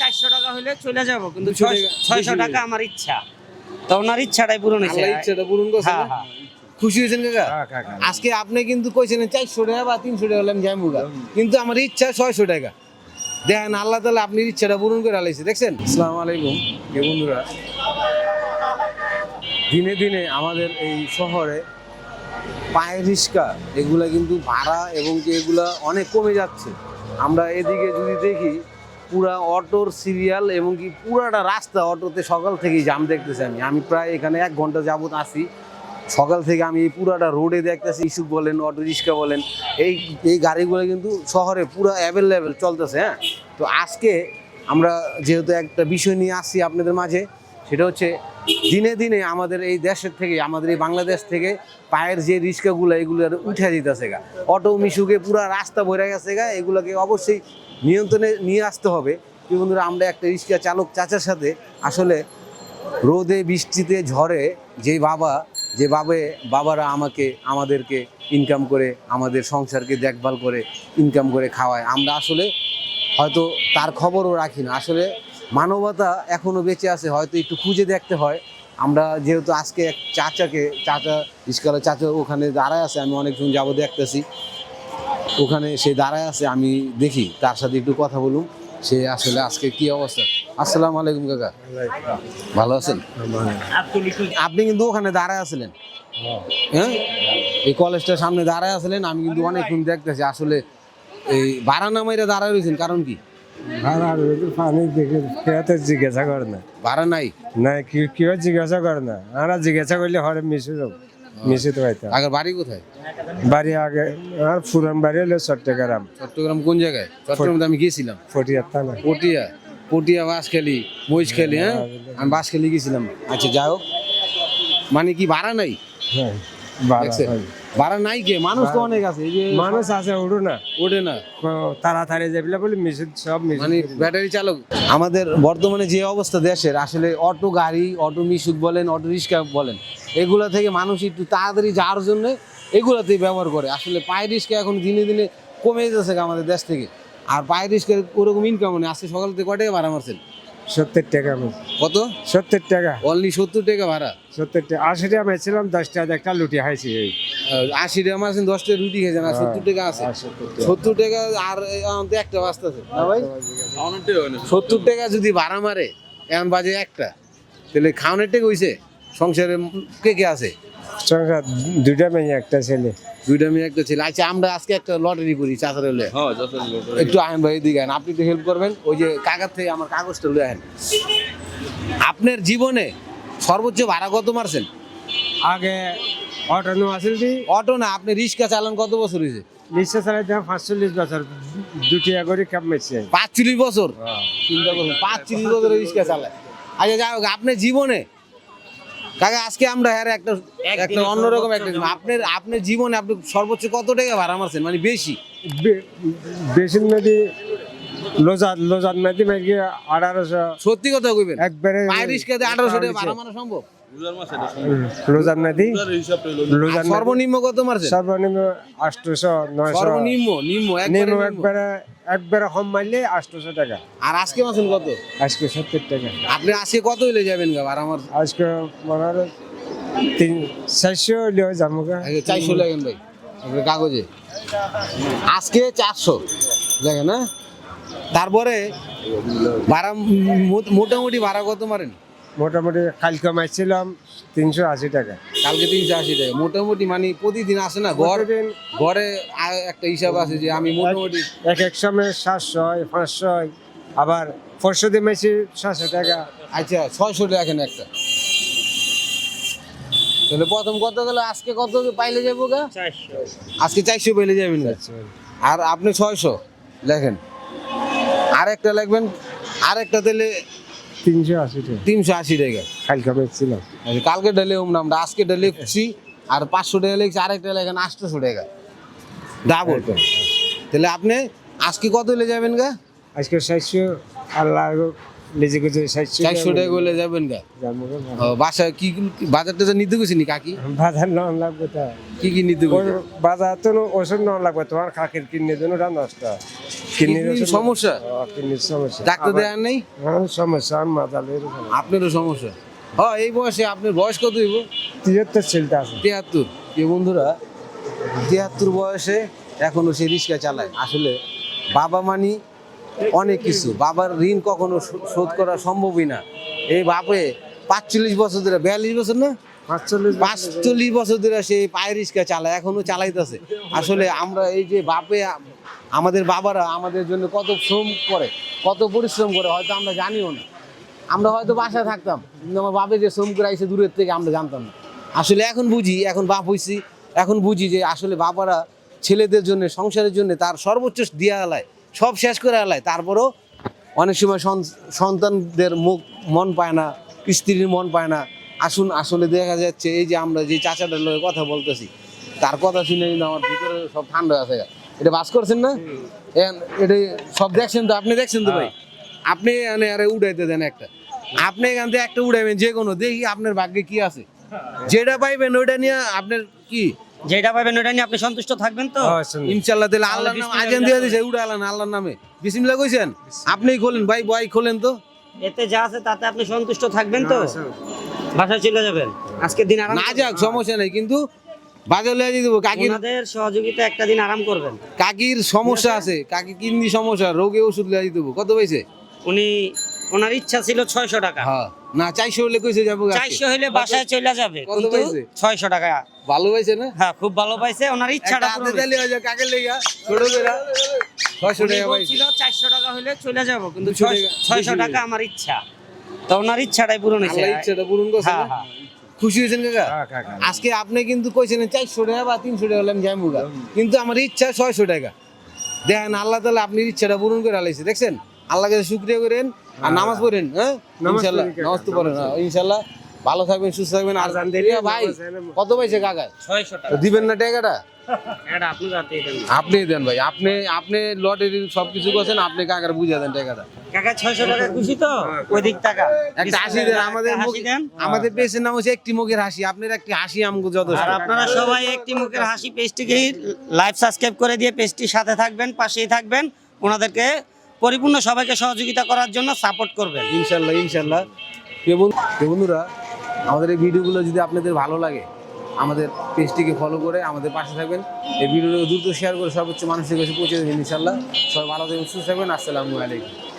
চারশো টাকা হলে চলে যাব কিন্তু ছয়শো টাকা। আমার ইচ্ছা। তো ওনার ইচ্ছাটাই পূরণ হয়েছে। ইচ্ছাটা পূরণ করছে হ্যাঁ? হ্যাঁ। খুশি হয়েছেন কাকা? হ্যাঁ, আজকে আপনি কিন্তু কইছেন চারশো টাকা বা তিনশো টাকা কিন্তু আমার ইচ্ছা ছয়শো টাকা। দেখেন আল্লাহ তালা আপনার ইচ্ছাটা পূরণ করে আলাইছে দেখছেন? আসসালামু আলাইকুম। বন্ধুরা? দিনে দিনে আমাদের এই শহরে পায়ের রিক্সা, এগুলো কিন্তু ভাড়া এবং কি এগুলো অনেক কমে যাচ্ছে। আমরা এদিকে যদি দেখি, পুরা অটোর সিরিয়াল এবং কি পুরাটা রাস্তা অটোতে সকাল থেকেই জাম দেখতেছি আমি। আমি প্রায় এখানে এক ঘণ্টা যাবত আসি সকাল থেকে আমি এই পুরাটা রোডে দেখতেছি ইস্যু বলেন, অটো রিক্সা বলেন, এই এই গাড়িগুলো কিন্তু শহরে পুরো অ্যাভেলেবেল চলতেছে হ্যাঁ? তো আজকে আমরা যেহেতু একটা বিষয় নিয়ে আসছি আপনাদের মাঝে, সেটা হচ্ছে দিনে দিনে আমাদের এই দেশের থেকে, আমাদের এই বাংলাদেশ থেকে পায়ের যে রিক্সাগুলো এগুলো উঠে দিতেছে গা। অটো মিশুকে পুরো রাস্তা ভরে গেছে গা, এগুলোকে অবশ্যই নিয়ন্ত্রণে নিয়ে আসতে হবে। কি বন্ধুরা, আমরা একটা রিক্সা চালক চাচার সাথে আসলে রোদে, বৃষ্টিতে ঝড়ে যে বাবা, যে বাবে, বাবারা আমাকে, আমাদেরকে ইনকাম করে, আমাদের সংসারকে দেখভাল করে ইনকাম করে খাওয়ায়। আমরা আসলে হয়তো তার খবরও রাখি না। আসলে মানবতা এখনও বেঁচে আছে, হয়তো একটু খুঁজে দেখতে হয়। আমরা যেহেতু আজকে এক চাচাকে, চাচা ইস্কালের চাচা ওখানে দাঁড়ায় আছে, আমি অনেকজন যাব দেখতেছি। ওখানে সে দাঁড়ায় আছে, আমি দেখি, তার সাথে একটু কথা বলুন, সে আসলে আজকে কি অবস্থা। আসসালামু আলাইকুম কাকা। ভালো আছেন? আপনি কিন্তু ওখানে দাঁড়ায় আছিলেন। হ্যাঁ? এই কলেজটার সামনে দাঁড়ায় আছিলেন, আমি কিন্তু অনেকক্ষণ দেখতেছি, আসলে এই বারানা মাইরা দাঁড়ায় রয়েছেন কারণ কি? আর পানি কেউ তো জিজ্ঞাসা করে না। ভাড়া নাই? না কেউ জিজ্ঞাসা করে না। আমরা জিজ্ঞাসা করলে হরে মিশে যাব মিশে তো পাইতাম। আগের বাড়ি কোথায়? বাড়ি আগে আর পুরান বাড়ি হলো চট্টগ্রাম। চট্টগ্রাম কোন জায়গায়? চট্টগ্রামে আমি গিয়েছিলাম। ফটিয়ার থানা। পটিয়া পটিয়া বাঁশখালি মহিষখালি হ্যাঁ? আমি বাঁশখালি গেছিলাম আচ্ছা যাই হোক। মানে কি ভাড়া নাই? হ্যাঁ? হয়। ভাড়া নাই কে? মানুষ তো অনেক আছে এই যে মানুষ আছে উঠো না। ওঠে না। তাড়াতাড়ি যাবিলে বলে মিশে সব মানে ব্যাটারি চালক। আমাদের বর্তমানে যে অবস্থা দেশের আসলে অটো গাড়ি অটো মিশুক বলেন অটো রিক্সা বলেন এগুলা থেকে মানুষ একটু তাড়াতাড়ি যাওয়ার জন্য এগুলাতেই ব্যবহার করে। আসলে পায়ে রিক্সা এখন দিনে দিনে কমে যাচ্ছে আমাদের দেশ থেকে। আর পায়ে রিক্সা ওরকম ইনকাম নেই। আজকে সকাল থেকে কয় টাকা ভাড়া মারছেন? সত্তর টাকা আমি। কত? সত্তর টাকা। অনলি সত্তর টাকা ভাড়া? সত্তর টাকা। আশি টাকা মেছিলাম দশ টাকা একটা লুটি হাইছি এই। আশি টাকা মারছেন দশ টাকা রুটি খেয়েছেন আর সত্তর টাকা আছে। সত্তর টাকা। আর একটা বাঁচতেছে। না ভাই? সত্তর টাকা যদি ভাড়া মারে এখন বাজে একটা। তাহলে খাওয়ানোর টাকা হইছে? সংসারে কে কে আছে? সংসার দুইটা মেয়ে একটা ছেলে। দুইটা মেয়ে একটা ছেলে। আচ্ছা আমরা আজকে একটা লটারি করি চাচার হলে একটু আইন ভাই দিকে আপনি একটু হেল্প করবেন। ওই যে কাগজ থেকে আমার কাগজটা লয়ে আইন আপনার জীবনে সর্বোচ্চ ভাড়া কত মারছেন? আগে অটো নো আসিল দি অটো না আপনি রিক্সা চালান কত বছর হয়েছে? নিশ্চয় চালাই দিলাম পাঁচচল্লিশ বছর। দুটি করে কাপ মেছে পাঁচচল্লিশ বছর? চিন্তা করুন পাঁচচল্লিশ বছর রিক্সা চালায়। আচ্ছা যাই হোক আপনার জীবনে কাকা আজকে আমরা হ্যাঁ একটা একটা অন্যরকম একটা আপনার আপনার জীবনে আপনি সর্বোচ্চ কত টাকা ভাড়া মারছেন? মানে বেশি? বেশি নদী লোজার লোজার নদী মেঘে আঠারোশো সত্যি কথা কইবেন? একবারে পায়ের রিক্সাতে আঠারোশো টাকা ভাড়া মারা সম্ভব? লোজার আর নদী সর্বনিম্ন কত মারছেন? সর্বনিম্ন আটশোশো নয়শো। সর্বনিম্ন নিম্ন একবারে নিম্ন। একবারে একবারে কম মারলে আটশোশো টাকা। আর আজকে মাসেন কত? আজকে সত্তর টাকা। আপনি আজকে কত হইলে যাবেন গা ভাড়া আমার আজকে মনে হয় তিন চারশো হইলেও যাব গা। আগে চারশো লাগেন ভাই। আপনার কাগজে। আজকে চারশো। দেখেন না তারপরে ভাড়া মোটামুটি ভাড়া কত মারেন? মোটামুটি কালকে মারছিলাম তিনশো আশি টাকা। কালকে তিনশো আশি টাকা। মোটামুটি মানে প্রতিদিন আসে না? ঘর ঘরে একটা হিসাব আছে যে আমি মোটামুটি এক এক সময় সাতশো পাঁচশো আবার পরশু দিন মেসি সাতশো টাকা। আচ্ছা ছয়শো টাকা কেন একটা? তাহলে প্রথম কত গেল আজকে কত পাইলে যাব গা? আজকে চারশো পাইলে যাবেন আর আপনি ছয়শো লেখেন আর একটা লিখবেন আর একটা তাহলে তিনশো আশি টাকা। তিনশো আশি টাকা। কালকে আচ্ছা, কালকে ডেলে আমরা আজকে ডেলে লিখছি আর পাঁচশো টাকা লিখছি আরেকটা লেখেন আটশোশো টাকা। ডাবল তাহলে আপনি আজকে কত হলে যাবেন গা? আজকে সাতশো আল্লাহ লিজি কিছু চারশো চারশো টাকা করলে যাবেন গা। ও, বাসায় কি বাজার টাজার নিতে গেছিনি কাকি? বাজার নন লাগবে তা কি কি নিতে বাজার তো ওষুধ নন লাগবে তোমার কাকের কিডনির জন্য নষ্ট। কিডনির সমস্যা? কিডনির সমস্যা। ডাক্তার দেওয়ার নেই? হ্যাঁ, সমস্যা আর আপনারও সমস্যা? হ্যাঁ এই বয়সে আপনার বয়স কত হইব? তিয়াত্তর ছেলটা আছে। তিয়াত্তর। যে বন্ধুরা তিয়াত্তর বয়সে এখনও সে রিক্সা চালায়। আসলে বাবা মানি অনেক কিছু। বাবার ঋণ কখনো শোধ করা সম্ভবই না। এই বাপে পাঁচচল্লিশ বছর ধরে বিয়াল্লিশ বছর না? পাঁচচল্লিশ পাঁচচল্লিশ বছর ধরে সে পায়ে রিক্সা চালায় এখনও চালাইতেছে। আসলে আমরা এই যে বাপে আমাদের বাবারা আমাদের জন্য কত শ্রম করে, কত পরিশ্রম করে, হয়তো আমরা জানিও না। আমরা হয়তো বাসায় থাকতাম, কিন্তু আমার বাপে যে শ্রম করে আইসে দূরের থেকে আমরা জানতাম না। আসলে এখন বুঝি, এখন বাপ হইছি, এখন বুঝি যে আসলে বাবারা ছেলেদের জন্য, সংসারের জন্য তার সর্বোচ্চ দিয়া আলায়, সব শেষ করে আলায়। তারপরও অনেক সময় সন- সন্তানদের মুখ মন পায় না, স্ত্রীর মন পায় না। আসুন, আসলে দেখা যাচ্ছে, এই যে আমরা যে চাচাটার লগে কথা বলতেছি, তার কথা শুনে কিন্তু আমার ভিতরে সব ঠান্ডা আছে। এটা বাস করছেন না? এটা সব দেখছেন তো? আপনি দেখছেন তো ভাই? আপনি এনে আরে উড়াইতে দেন একটা। আপনি এখান থেকে একটা উড়াইবেন যে কোনো। দেখি আপনার ভাগ্যে কি আছে। যেটা পাইবেন ওইটা নিয়ে আপনার কি? যেটা পাবেন ওটা নিয়ে আপনি সন্তুষ্ট থাকবেন তো? ইনশাল্লাহ তাহলে আল্লাহর নাম আজান দিয়ে দিয়েছে উড়ালান আল্লাহর নামে। বিসমিল্লাহ কইছেন? আপনিই খোলেন ভাই ভাই খোলেন তো। এতে যা আছে তাতে আপনি সন্তুষ্ট থাকবেন তো? বাসায় চলে যাবেন। আজকের দিন আরাম না যাক সমস্যা নেই। কিন্তু বাজার লিয়ে দিয়ে দেবো কাকির সহযোগিতা একটা দিন আরাম করবেন। কাকির সমস্যা আছে? কাকি কিডনি সমস্যা রোগে ওষুধ লিয়ে দিয়ে দেবো কত পাইছে উনি ওনার ইচ্ছা ছিল ছয়শো টাকা। হ্যাঁ না চারশো হলে কইছে যাব চারশো হলে বাসায় চলে যাবে কত পাইছে? ছয়শো টাকা। ভালো পাইছে না? হ্যাঁ খুব ভালো পাইছে ওনার ইচ্ছাটা পূরণ তালি কাকের লেগা ছোট করে। ছয়শো টাকা চারশো টাকা হলে চলে যাব কিন্তু ছয়শো টাকা আমার ইচ্ছা। তো ওনার ইচ্ছাটাই পূরণ হয়েছে। ইচ্ছাটা পূরণ করছে হ্যাঁ হ্যাঁ। খুশি হয়েছেন কাকা? হ্যাঁ, আজকে আপনি কিন্তু কইছেন চারশো টাকা বা তিনশো টাকা হলে আমি যাইবো কিন্তু আমার ইচ্ছা ছয়শো টাকা। দেখেন আল্লাহ তালা আপনি ইচ্ছাটা পূরণ করে আলাইছে দেখছেন? আল্লাহকে শুক্রিয়া করেন আর নামাজ পড়েন হ্যাঁ? ইনশাল্লাহ নামাজ তো পড়েন হ্যাঁ, ইনশাল্লাহ ভালো থাকবেন সুস্থ থাকবেন। আর ভাই কত পাইছে কাকা? ছয়শো দিবেন না টাকাটা? আপনি দেন ভাই আপনি আপনি লটারি সব কিছু করছেন আপনি কাকার বুঝা দেন টাকাটা। কাকা ছয়শো টাকা খুশি তো? ওই দিক টাকা। একটা হাসি দেন আমাদের আমাদের পেজের নাম হচ্ছে একটি মুখের হাসি আপনার একটি হাসি আমগো যত আর আপনারা সবাই একটি মুখের হাসি পেজটিকে লাইভ সাবস্ক্রাইব করে দিয়ে পেজটির সাথে থাকবেন পাশেই থাকবেন। ওনাদেরকে পরিপূর্ণ সবাইকে সহযোগিতা করার জন্য সাপোর্ট করবেন। ইনশাল্লাহ ইনশাল্লাহ। বন্ধুরা আমাদের এই ভিডিওগুলো যদি আপনাদের ভালো লাগে, আমাদের পেজটিকে ফলো করে আমাদের পাশে থাকবেন। এই ভিডিওগুলো দ্রুত শেয়ার করে সর্বোচ্চ মানুষের কাছে পৌঁছে দেবেন ইনশাল্লাহ সবাই ভালো থাকবেন, সুস্থ থাকবেন। আসসালামু আলাইকুম।